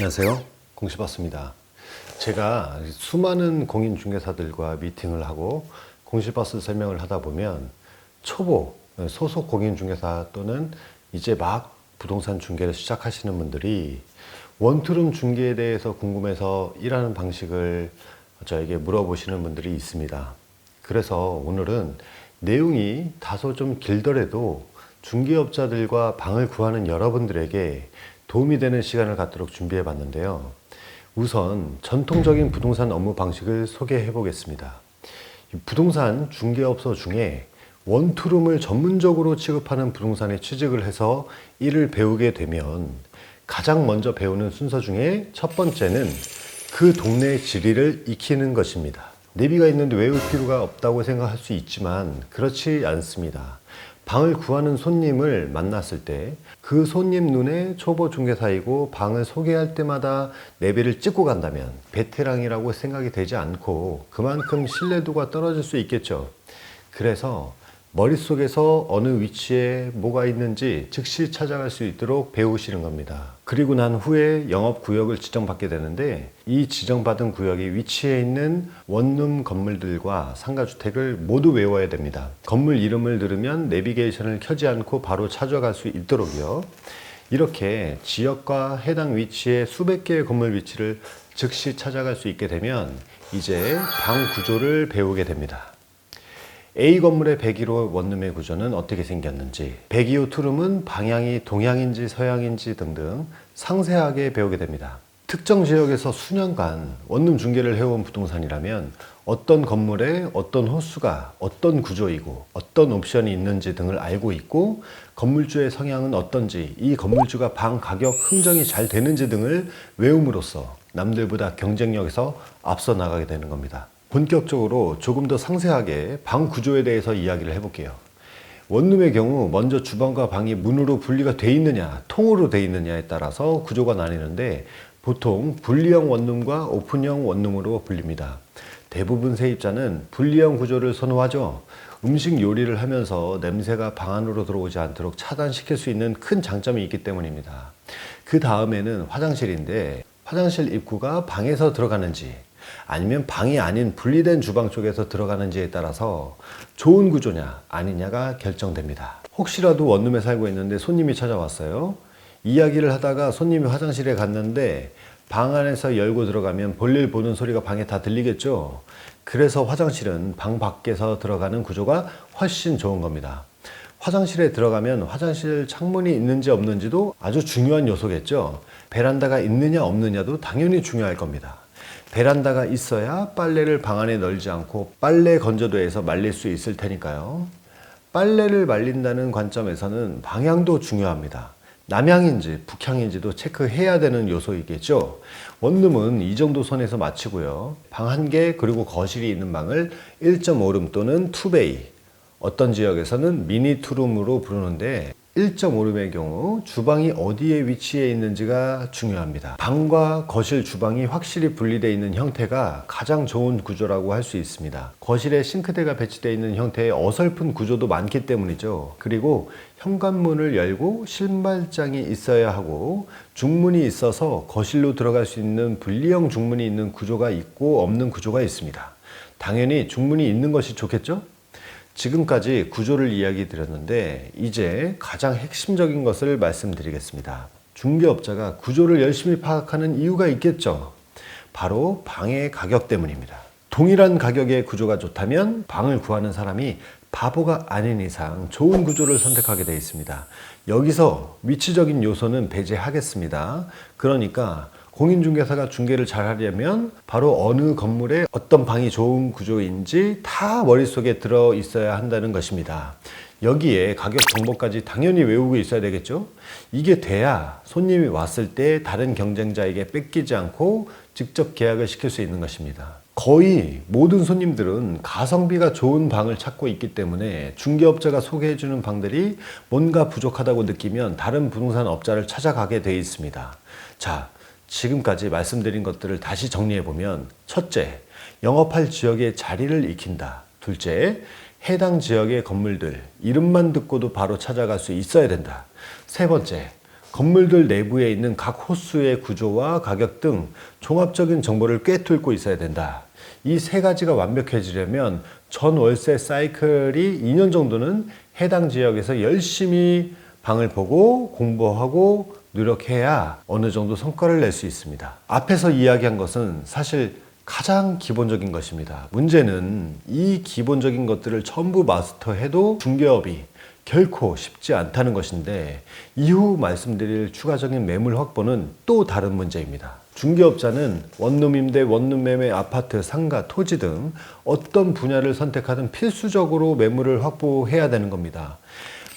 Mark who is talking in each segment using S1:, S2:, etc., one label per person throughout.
S1: 안녕하세요. 공시버스입니다. 제가 수많은 공인중개사들과 미팅을 하고 공시버스 설명을 하다 보면 초보, 소속 공인중개사 또는 이제 막 부동산 중개를 시작하시는 분들이 원투룸 중개에 대해서 궁금해서 일하는 방식을 저에게 물어보시는 분들이 있습니다. 그래서 오늘은 내용이 다소 좀 길더라도 중개업자들과 방을 구하는 여러분들에게 도움이 되는 시간을 갖도록 준비해 봤는데요. 우선 전통적인 부동산 업무 방식을 소개해 보겠습니다. 이 부동산 중개업소 중에 원투룸을 전문적으로 취급하는 부동산에 취직을 해서 일을 배우게 되면 가장 먼저 배우는 순서 중에 첫 번째는 그 동네의 지리를 익히는 것입니다. 내비가 있는데 외울 필요가 없다고 생각할 수 있지만 그렇지 않습니다. 방을 구하는 손님을 만났을 때 그 손님 눈에 초보 중개사이고 방을 소개할 때마다 내비를 찍고 간다면 베테랑이라고 생각이 되지 않고 그만큼 신뢰도가 떨어질 수 있겠죠. 그래서 머릿속에서 어느 위치에 뭐가 있는지 즉시 찾아갈 수 있도록 배우시는 겁니다. 그리고 난 후에 영업 구역을 지정받게 되는데 이 지정받은 구역이 위치해 있는 원룸 건물들과 상가주택을 모두 외워야 됩니다. 건물 이름을 들으면 내비게이션을 켜지 않고 바로 찾아갈 수 있도록요. 이렇게 지역과 해당 위치의 수백 개의 건물 위치를 즉시 찾아갈 수 있게 되면 이제 방 구조를 배우게 됩니다. A 건물의 101호 원룸의 구조는 어떻게 생겼는지, 102호 투룸은 방향이 동향인지 서향인지 등등 상세하게 배우게 됩니다. 특정 지역에서 수년간 원룸 중개를 해온 부동산이라면 어떤 건물에 어떤 호수가 어떤 구조이고 어떤 옵션이 있는지 등을 알고 있고 건물주의 성향은 어떤지 이 건물주가 방 가격 흥정이 잘 되는지 등을 외움으로써 남들보다 경쟁력에서 앞서 나가게 되는 겁니다. 본격적으로 조금 더 상세하게 방 구조에 대해서 이야기를 해볼게요. 원룸의 경우 먼저 주방과 방이 문으로 분리가 돼 있느냐, 통으로 돼 있느냐에 따라서 구조가 나뉘는데 보통 분리형 원룸과 오픈형 원룸으로 불립니다. 대부분 세입자는 분리형 구조를 선호하죠. 음식 요리를 하면서 냄새가 방 안으로 들어오지 않도록 차단시킬 수 있는 큰 장점이 있기 때문입니다. 그 다음에는 화장실인데 화장실 입구가 방에서 들어가는지 아니면 방이 아닌 분리된 주방 쪽에서 들어가는지에 따라서 좋은 구조냐 아니냐가 결정됩니다. 혹시라도 원룸에 살고 있는데 손님이 찾아왔어요. 이야기를 하다가 손님이 화장실에 갔는데 방 안에서 열고 들어가면 볼일 보는 소리가 방에 다 들리겠죠. 그래서 화장실은 방 밖에서 들어가는 구조가 훨씬 좋은 겁니다. 화장실에 들어가면 화장실 창문이 있는지 없는지도 아주 중요한 요소겠죠. 베란다가 있느냐 없느냐도 당연히 중요할 겁니다. 베란다가 있어야 빨래를 방 안에 널지 않고 빨래 건조대에서 말릴 수 있을 테니까요. 빨래를 말린다는 관점에서는 방향도 중요합니다. 남향인지 북향인지도 체크해야 되는 요소이겠죠. 원룸은 이 정도 선에서 마치고요. 방 한 개 그리고 거실이 있는 방을 1.5룸 또는 2베이 어떤 지역에서는 미니 투룸으로 부르는데 1.5룸의 경우 주방이 어디에 위치해 있는지가 중요합니다. 방과 거실, 주방이 확실히 분리되어 있는 형태가 가장 좋은 구조라고 할 수 있습니다. 거실에 싱크대가 배치되어 있는 형태의 어설픈 구조도 많기 때문이죠. 그리고 현관문을 열고 신발장이 있어야 하고 중문이 있어서 거실로 들어갈 수 있는 분리형 중문이 있는 구조가 있고 없는 구조가 있습니다. 당연히 중문이 있는 것이 좋겠죠? 지금까지 구조를 이야기 드렸는데 이제 가장 핵심적인 것을 말씀드리겠습니다. 중개업자가 구조를 열심히 파악하는 이유가 있겠죠. 바로 방의 가격 때문입니다. 동일한 가격의 구조가 좋다면 방을 구하는 사람이 바보가 아닌 이상 좋은 구조를 선택하게 되어 있습니다. 여기서 위치적인 요소는 배제하겠습니다. 그러니까 공인중개사가 중개를 잘 하려면 바로 어느 건물에 어떤 방이 좋은 구조인지 다 머릿속에 들어 있어야 한다는 것입니다. 여기에 가격 정보까지 당연히 외우고 있어야 되겠죠? 이게 돼야 손님이 왔을 때 다른 경쟁자에게 뺏기지 않고 직접 계약을 시킬 수 있는 것입니다. 거의 모든 손님들은 가성비가 좋은 방을 찾고 있기 때문에 중개업자가 소개해주는 방들이 뭔가 부족하다고 느끼면 다른 부동산 업자를 찾아가게 돼 있습니다. 자, 지금까지 말씀드린 것들을 다시 정리해 보면 첫째, 영업할 지역의 자리를 익힌다. 둘째, 해당 지역의 건물들 이름만 듣고도 바로 찾아갈 수 있어야 된다. 세 번째, 건물들 내부에 있는 각 호수의 구조와 가격 등 종합적인 정보를 꿰뚫고 있어야 된다. 이 세 가지가 완벽해지려면 전 월세 사이클이 2년 정도는 해당 지역에서 열심히 방을 보고 공부하고 노력해야 어느 정도 성과를 낼 수 있습니다. 앞에서 이야기한 것은 사실 가장 기본적인 것입니다. 문제는 이 기본적인 것들을 전부 마스터해도 중개업이 결코 쉽지 않다는 것인데 이후 말씀드릴 추가적인 매물 확보는 또 다른 문제입니다. 중개업자는 원룸 임대, 원룸 매매, 아파트, 상가, 토지 등 어떤 분야를 선택하든 필수적으로 매물을 확보해야 되는 겁니다.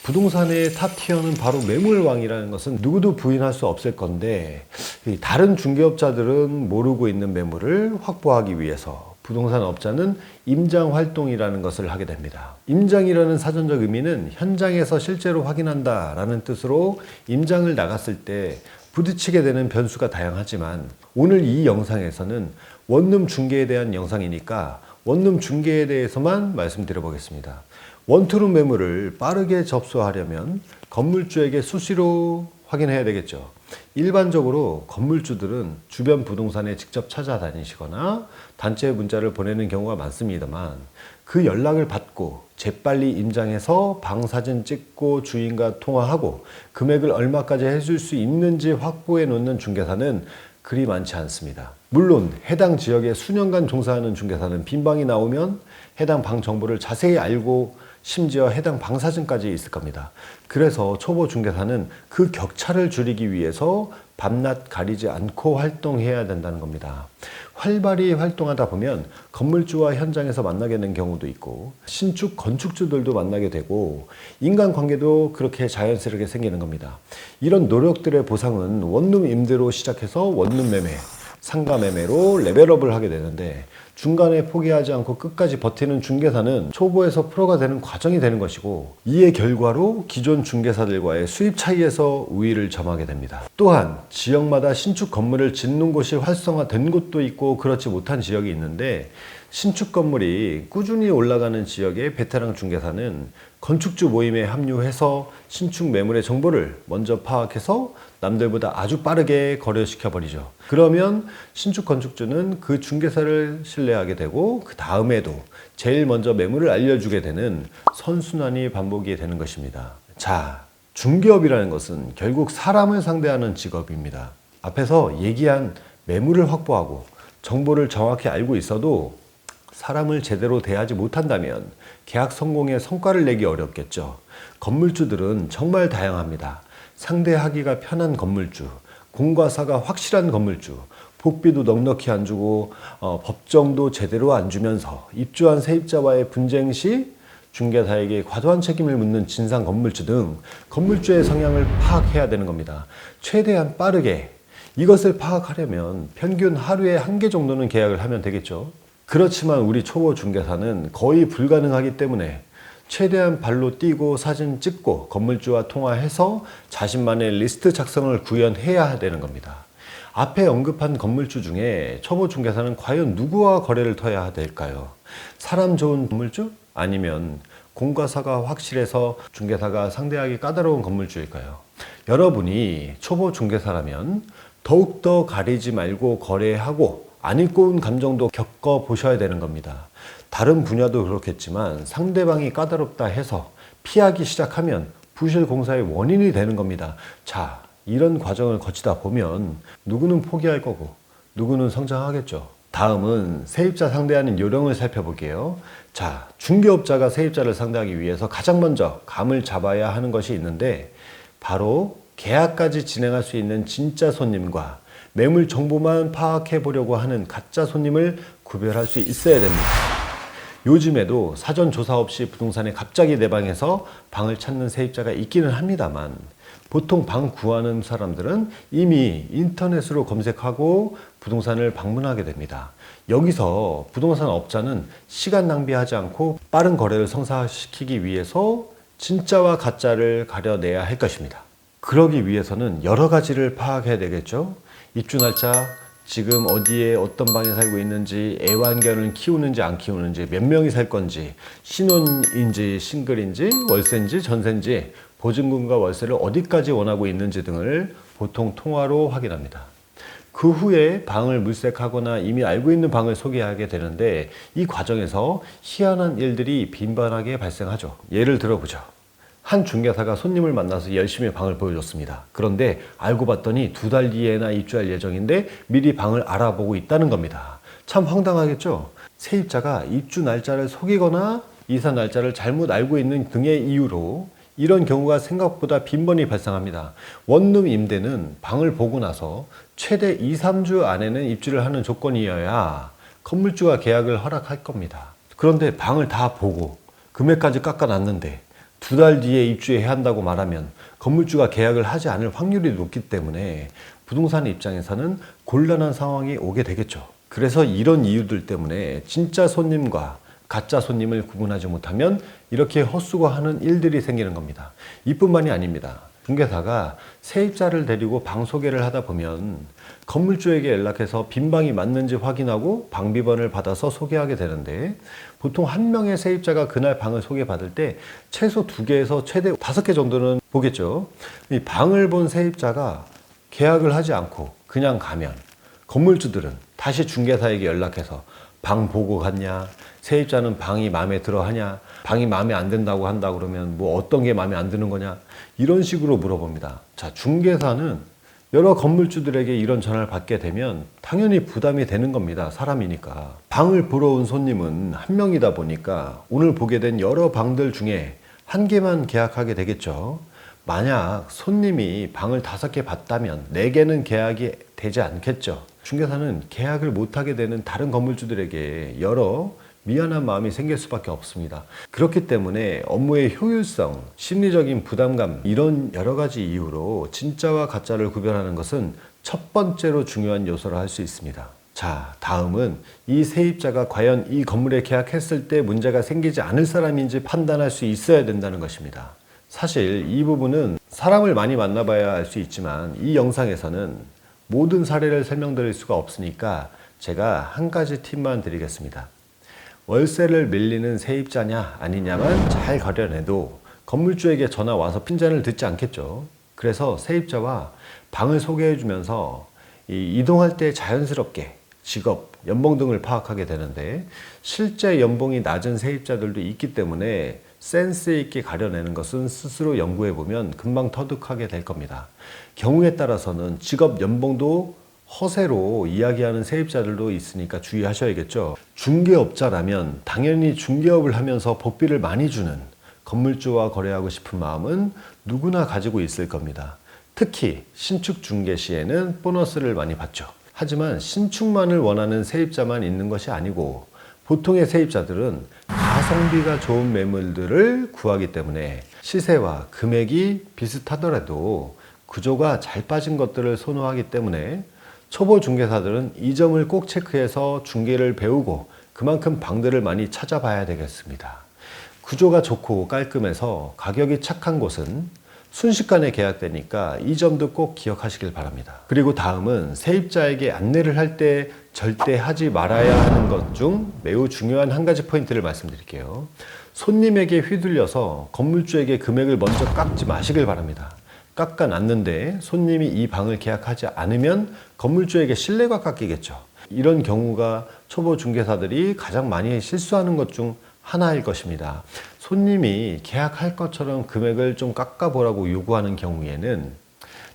S1: 부동산의 탑티어는 바로 매물왕이라는 것은 누구도 부인할 수 없을 건데 이 다른 중개업자들은 모르고 있는 매물을 확보하기 위해서 부동산 업자는 임장 활동이라는 것을 하게 됩니다. 임장이라는 사전적 의미는 현장에서 실제로 확인한다라는 뜻으로 임장을 나갔을 때 부딪히게 되는 변수가 다양하지만 오늘 이 영상에서는 원룸 중개에 대한 영상이니까 원룸 중개에 대해서만 말씀드려 보겠습니다. 원투룸 매물을 빠르게 접수하려면 건물주에게 수시로 확인해야 되겠죠. 일반적으로 건물주들은 주변 부동산에 직접 찾아다니시거나 단체 문자를 보내는 경우가 많습니다만 그 연락을 받고 재빨리 임장해서 방 사진 찍고 주인과 통화하고 금액을 얼마까지 해줄 수 있는지 확보해 놓는 중개사는 그리 많지 않습니다. 물론 해당 지역에 수년간 종사하는 중개사는 빈방이 나오면 해당 방 정보를 자세히 알고 심지어 해당 방 사진까지 있을 겁니다. 그래서 초보 중개사는 그 격차를 줄이기 위해서 밤낮 가리지 않고 활동해야 된다는 겁니다. 활발히 활동하다 보면 건물주와 현장에서 만나게 되는 경우도 있고 신축 건축주들도 만나게 되고 인간관계도 그렇게 자연스럽게 생기는 겁니다. 이런 노력들의 보상은 원룸 임대로 시작해서 원룸 매매, 상가 매매로 레벨업을 하게 되는데 중간에 포기하지 않고 끝까지 버티는 중개사는 초보에서 프로가 되는 과정이 되는 것이고 이의 결과로 기존 중개사들과의 수입 차이에서 우위를 점하게 됩니다. 또한 지역마다 신축 건물을 짓는 곳이 활성화된 곳도 있고 그렇지 못한 지역이 있는데 신축 건물이 꾸준히 올라가는 지역의 베테랑 중개사는 건축주 모임에 합류해서 신축 매물의 정보를 먼저 파악해서 남들보다 아주 빠르게 거래시켜 버리죠. 그러면 신축 건축주는 그 중개사를 신뢰하게 되고 그 다음에도 제일 먼저 매물을 알려주게 되는 선순환이 반복이 되는 것입니다. 자, 중개업이라는 것은 결국 사람을 상대하는 직업입니다. 앞에서 얘기한 매물을 확보하고 정보를 정확히 알고 있어도 사람을 제대로 대하지 못한다면 계약 성공에 성과를 내기 어렵겠죠. 건물주들은 정말 다양합니다. 상대하기가 편한 건물주, 공과 사가 확실한 건물주, 복비도 넉넉히 안 주고 어, 법정도 제대로 안 주면서 입주한 세입자와의 분쟁 시 중개사에게 과도한 책임을 묻는 진상 건물주 등 건물주의 성향을 파악해야 되는 겁니다. 최대한 빠르게 이것을 파악하려면 평균 하루에 한 개 정도는 계약을 하면 되겠죠. 그렇지만 우리 초보 중개사는 거의 불가능하기 때문에 최대한 발로 뛰고 사진 찍고 건물주와 통화해서 자신만의 리스트 작성을 구현해야 되는 겁니다. 앞에 언급한 건물주 중에 초보 중개사는 과연 누구와 거래를 터야 될까요? 사람 좋은 건물주? 아니면 공과사가 확실해서 중개사가 상대하기 까다로운 건물주일까요? 여러분이 초보 중개사라면 더욱더 가리지 말고 거래하고 안 읽고 온 감정도 겪어 보셔야 되는 겁니다. 다른 분야도 그렇겠지만 상대방이 까다롭다 해서 피하기 시작하면 부실 공사의 원인이 되는 겁니다. 자, 이런 과정을 거치다 보면 누구는 포기할 거고 누구는 성장하겠죠. 다음은 세입자 상대하는 요령을 살펴볼게요. 자, 중개업자가 세입자를 상대하기 위해서 가장 먼저 감을 잡아야 하는 것이 있는데 바로 계약까지 진행할 수 있는 진짜 손님과 매물 정보만 파악해 보려고 하는 가짜 손님을 구별할 수 있어야 됩니다. 요즘에도 사전 조사 없이 부동산에 갑자기 내 방에서 방을 찾는 세입자가 있기는 합니다만 보통 방 구하는 사람들은 이미 인터넷으로 검색하고 부동산을 방문하게 됩니다. 여기서 부동산 업자는 시간 낭비하지 않고 빠른 거래를 성사시키기 위해서 진짜와 가짜를 가려내야 할 것입니다. 그러기 위해서는 여러 가지를 파악해야 되겠죠. 입주 날짜, 지금 어디에 어떤 방에 살고 있는지, 애완견을 키우는지 안 키우는지, 몇 명이 살 건지, 신혼인지 싱글인지, 월세인지, 전세인지, 보증금과 월세를 어디까지 원하고 있는지 등을 보통 통화로 확인합니다. 그 후에 방을 물색하거나 이미 알고 있는 방을 소개하게 되는데 이 과정에서 희한한 일들이 빈번하게 발생하죠. 예를 들어보죠. 한 중개사가 손님을 만나서 열심히 방을 보여줬습니다. 그런데 알고 봤더니 두 달 뒤에나 입주할 예정인데 미리 방을 알아보고 있다는 겁니다. 참 황당하겠죠? 세입자가 입주 날짜를 속이거나 이사 날짜를 잘못 알고 있는 등의 이유로 이런 경우가 생각보다 빈번히 발생합니다. 원룸 임대는 방을 보고 나서 최대 2, 3주 안에는 입주를 하는 조건이어야 건물주가 계약을 허락할 겁니다. 그런데 방을 다 보고 금액까지 깎아놨는데 두 달 뒤에 입주해야 한다고 말하면 건물주가 계약을 하지 않을 확률이 높기 때문에 부동산 입장에서는 곤란한 상황이 오게 되겠죠. 그래서 이런 이유들 때문에 진짜 손님과 가짜 손님을 구분하지 못하면 이렇게 헛수고하는 일들이 생기는 겁니다. 이뿐만이 아닙니다. 중개사가 세입자를 데리고 방 소개를 하다 보면 건물주에게 연락해서 빈 방이 맞는지 확인하고 방비번을 받아서 소개하게 되는데 보통 한 명의 세입자가 그날 방을 소개받을 때 최소 두 개에서 최대 다섯 개 정도는 보겠죠. 이 방을 본 세입자가 계약을 하지 않고 그냥 가면 건물주들은 다시 중개사에게 연락해서 방 보고 갔냐, 세입자는 방이 마음에 들어 하냐, 방이 마음에 안 든다고 한다 그러면 뭐 어떤 게 마음에 안 드는 거냐, 이런 식으로 물어봅니다. 자, 중개사는 여러 건물주들에게 이런 전화를 받게 되면 당연히 부담이 되는 겁니다. 사람이니까. 방을 보러 온 손님은 한 명이다 보니까 오늘 보게 된 여러 방들 중에 한 개만 계약하게 되겠죠. 만약 손님이 방을 다섯 개 봤다면 네 개는 계약이 되지 않겠죠. 중개사는 계약을 못하게 되는 다른 건물주들에게 여러 미안한 마음이 생길 수밖에 없습니다. 그렇기 때문에 업무의 효율성, 심리적인 부담감, 이런 여러 가지 이유로 진짜와 가짜를 구별하는 것은 첫 번째로 중요한 요소라 할 수 있습니다. 자, 다음은 이 세입자가 과연 이 건물에 계약했을 때 문제가 생기지 않을 사람인지 판단할 수 있어야 된다는 것입니다. 사실 이 부분은 사람을 많이 만나봐야 알 수 있지만 이 영상에서는 모든 사례를 설명드릴 수가 없으니까 제가 한 가지 팁만 드리겠습니다. 월세를 밀리는 세입자냐 아니냐만 잘 가려내도 건물주에게 전화 와서 핀잔을 듣지 않겠죠. 그래서 세입자와 방을 소개해 주면서 이동할 때 자연스럽게 직업, 연봉 등을 파악하게 되는데 실제 연봉이 낮은 세입자들도 있기 때문에 센스 있게 가려내는 것은 스스로 연구해 보면 금방 터득하게 될 겁니다. 경우에 따라서는 직업 연봉도 허세로 이야기하는 세입자들도 있으니까 주의하셔야겠죠. 중개업자라면 당연히 중개업을 하면서 복비를 많이 주는 건물주와 거래하고 싶은 마음은 누구나 가지고 있을 겁니다. 특히 신축 중개 시에는 보너스를 많이 받죠. 하지만 신축만을 원하는 세입자만 있는 것이 아니고 보통의 세입자들은 가성비가 좋은 매물들을 구하기 때문에 시세와 금액이 비슷하더라도 구조가 잘 빠진 것들을 선호하기 때문에 초보 중개사들은 이 점을 꼭 체크해서 중개를 배우고 그만큼 방들을 많이 찾아봐야 되겠습니다. 구조가 좋고 깔끔해서 가격이 착한 곳은 순식간에 계약되니까 이 점도 꼭 기억하시길 바랍니다. 그리고 다음은 세입자에게 안내를 할 때 절대 하지 말아야 하는 것 중 매우 중요한 한 가지 포인트를 말씀드릴게요. 손님에게 휘둘려서 건물주에게 금액을 먼저 깎지 마시길 바랍니다. 깎아놨는데 손님이 이 방을 계약하지 않으면 건물주에게 신뢰가 깎이겠죠. 이런 경우가 초보 중개사들이 가장 많이 실수하는 것 중 하나일 것입니다. 손님이 계약할 것처럼 금액을 좀 깎아보라고 요구하는 경우에는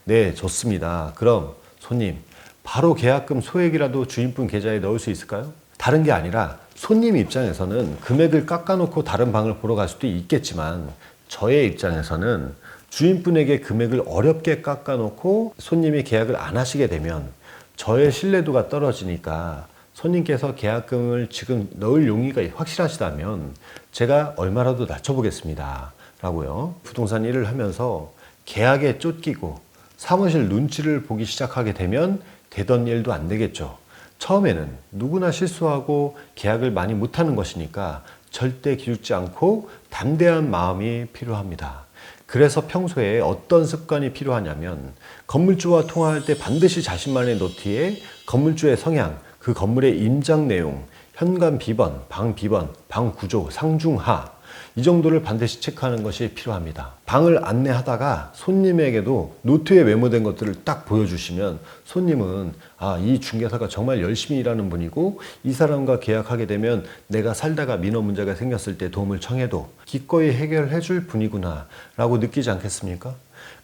S1: 네, 좋습니다. 그럼 손님, 바로 계약금 소액이라도 주인분 계좌에 넣을 수 있을까요? 다른 게 아니라 손님 입장에서는 금액을 깎아놓고 다른 방을 보러 갈 수도 있겠지만 저의 입장에서는 주인분에게 금액을 어렵게 깎아놓고 손님이 계약을 안 하시게 되면 저의 신뢰도가 떨어지니까 손님께서 계약금을 지금 넣을 용의가 확실하시다면 제가 얼마라도 낮춰보겠습니다. 라고요. 부동산 일을 하면서 계약에 쫓기고 사무실 눈치를 보기 시작하게 되면 되던 일도 안 되겠죠. 처음에는 누구나 실수하고 계약을 많이 못하는 것이니까 절대 기죽지 않고 담대한 마음이 필요합니다. 그래서 평소에 어떤 습관이 필요하냐면 건물주와 통화할 때 반드시 자신만의 노트에 건물주의 성향, 그 건물의 임장 내용, 현관 비번, 방 비번, 방 구조, 상중하, 이 정도를 반드시 체크하는 것이 필요합니다. 방을 안내하다가 손님에게도 노트에 메모된 것들을 딱 보여주시면 손님은 아, 이 중개사가 정말 열심히 일하는 분이고 이 사람과 계약하게 되면 내가 살다가 민원 문제가 생겼을 때 도움을 청해도 기꺼이 해결해 줄 분이구나 라고 느끼지 않겠습니까?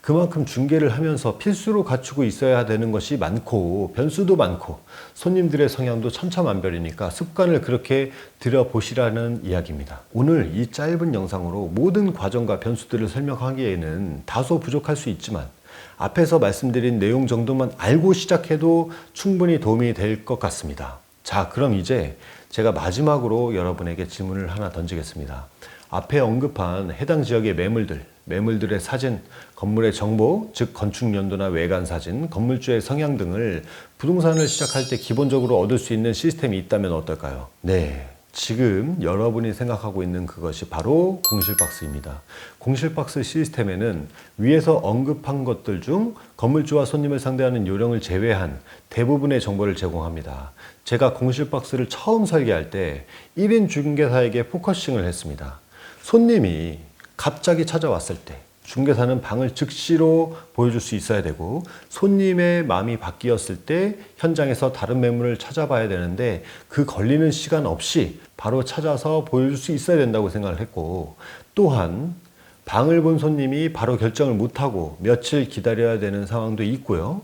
S1: 그만큼 중개를 하면서 필수로 갖추고 있어야 되는 것이 많고 변수도 많고 손님들의 성향도 천차만별이니까 습관을 그렇게 들여보시라는 이야기입니다. 오늘 이 짧은 영상으로 모든 과정과 변수들을 설명하기에는 다소 부족할 수 있지만 앞에서 말씀드린 내용 정도만 알고 시작해도 충분히 도움이 될 것 같습니다. 자, 그럼 이제 제가 마지막으로 여러분에게 질문을 하나 던지겠습니다. 앞에 언급한 해당 지역의 매물들, 매물들의 사진, 건물의 정보, 즉 건축 연도나 외관 사진, 건물주의 성향 등을 부동산을 시작할 때 기본적으로 얻을 수 있는 시스템이 있다면 어떨까요? 네. 지금 여러분이 생각하고 있는 그것이 바로 공실박스입니다. 공실박스 시스템에는 위에서 언급한 것들 중 건물주와 손님을 상대하는 요령을 제외한 대부분의 정보를 제공합니다. 제가 공실박스를 처음 설계할 때 1인 중개사에게 포커싱을 했습니다. 손님이 갑자기 찾아왔을 때 중개사는 방을 즉시로 보여줄 수 있어야 되고 손님의 마음이 바뀌었을 때 현장에서 다른 매물을 찾아봐야 되는데 그 걸리는 시간 없이 바로 찾아서 보여줄 수 있어야 된다고 생각을 했고 또한 방을 본 손님이 바로 결정을 못하고 며칠 기다려야 되는 상황도 있고요.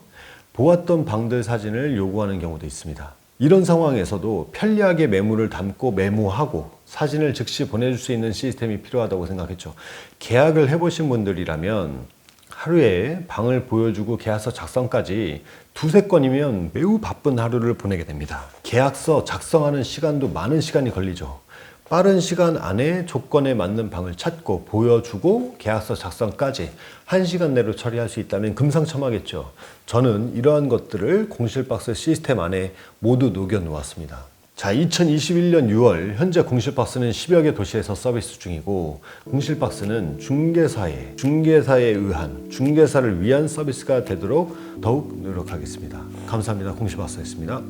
S1: 보았던 방들 사진을 요구하는 경우도 있습니다. 이런 상황에서도 편리하게 매물을 담고 메모하고 사진을 즉시 보내줄 수 있는 시스템이 필요하다고 생각했죠. 계약을 해보신 분들이라면 하루에 방을 보여주고 계약서 작성까지 두세 건이면 매우 바쁜 하루를 보내게 됩니다. 계약서 작성하는 시간도 많은 시간이 걸리죠. 빠른 시간 안에 조건에 맞는 방을 찾고 보여주고 계약서 작성까지 한시간 내로 처리할 수 있다면 금상첨화겠죠. 저는 이러한 것들을 공실박스 시스템 안에 모두 녹여 놓았습니다. 자, 2021년 6월 현재 공실박스는 10여 개 도시에서 서비스 중이고 공실박스는 중개사에 중개사에 의한 중개사를 위한 서비스가 되도록 더욱 노력하겠습니다. 감사합니다. 공실박스였습니다.